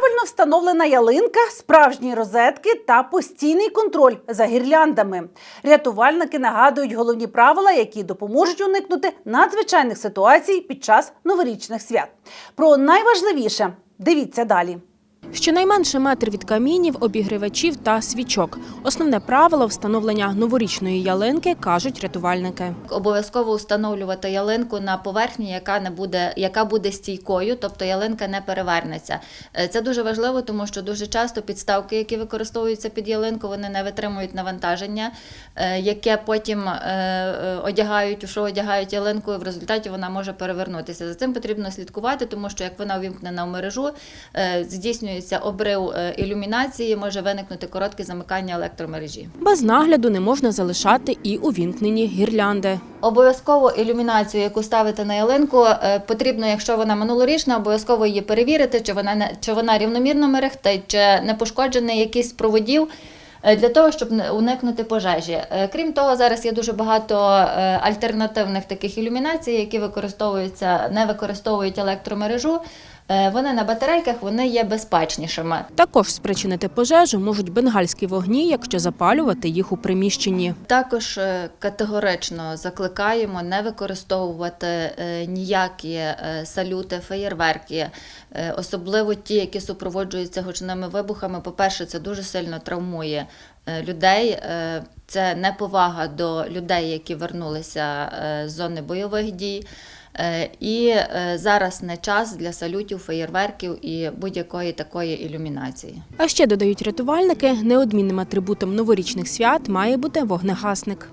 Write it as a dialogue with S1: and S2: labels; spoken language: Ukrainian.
S1: Правильно встановлена ялинка, справжні розетки та постійний контроль за гірляндами. Рятувальники нагадують головні правила, які допоможуть уникнути надзвичайних ситуацій під час новорічних свят. Про найважливіше дивіться далі.
S2: Щонайменше метр від камінів, обігрівачів та свічок. Основне правило встановлення новорічної ялинки кажуть рятувальники.
S3: Обов'язково встановлювати ялинку на поверхні, яка не буде, яка буде стійкою, тобто ялинка не перевернеться. Е, Це дуже важливо, тому що дуже часто підставки, які використовуються під ялинку, вони не витримують навантаження, е, яке потім е, одягають, у що одягають ялинку, і в результаті вона може перевернутися. За цим потрібно слідкувати, тому що як вона увімкнена в мережу, е, здійснюється обрив е, ілюмінації, може виникнути коротке замикання електромережі.
S2: Без нагляду не можна залишати і увімкнені гірлянди.
S3: Обов'язково ілюмінацію, яку ставити на ялинку, е, потрібно, якщо вона минулорічна, обов'язково її перевірити, чи вона не чи вона рівномірно мерехтить, чи не пошкоджений якийсь проводів. е, Для того щоб уникнути пожежі. Крім того, зараз є дуже багато альтернативних таких ілюмінацій, які використовуються, не використовують електромережу. Е, Вони на батарейках вони є безпечнішими.
S2: Також спричинити пожежу можуть бенгальські вогні, якщо запалювати їх у приміщенні.
S3: Також е, категорично закликаємо не використовувати е, ніякі салюти, феєрверки, особливо ті, які супроводжуються гучними вибухами. По-перше, це дуже сильно травмує людей. Це неповага до людей, які вернулися з зони бойових дій. Е, І е, зараз не час для салютів, феєрверків і будь-якої такої ілюмінації.
S2: А ще додають рятувальники, неодмінним атрибутом новорічних свят має бути вогнегасник.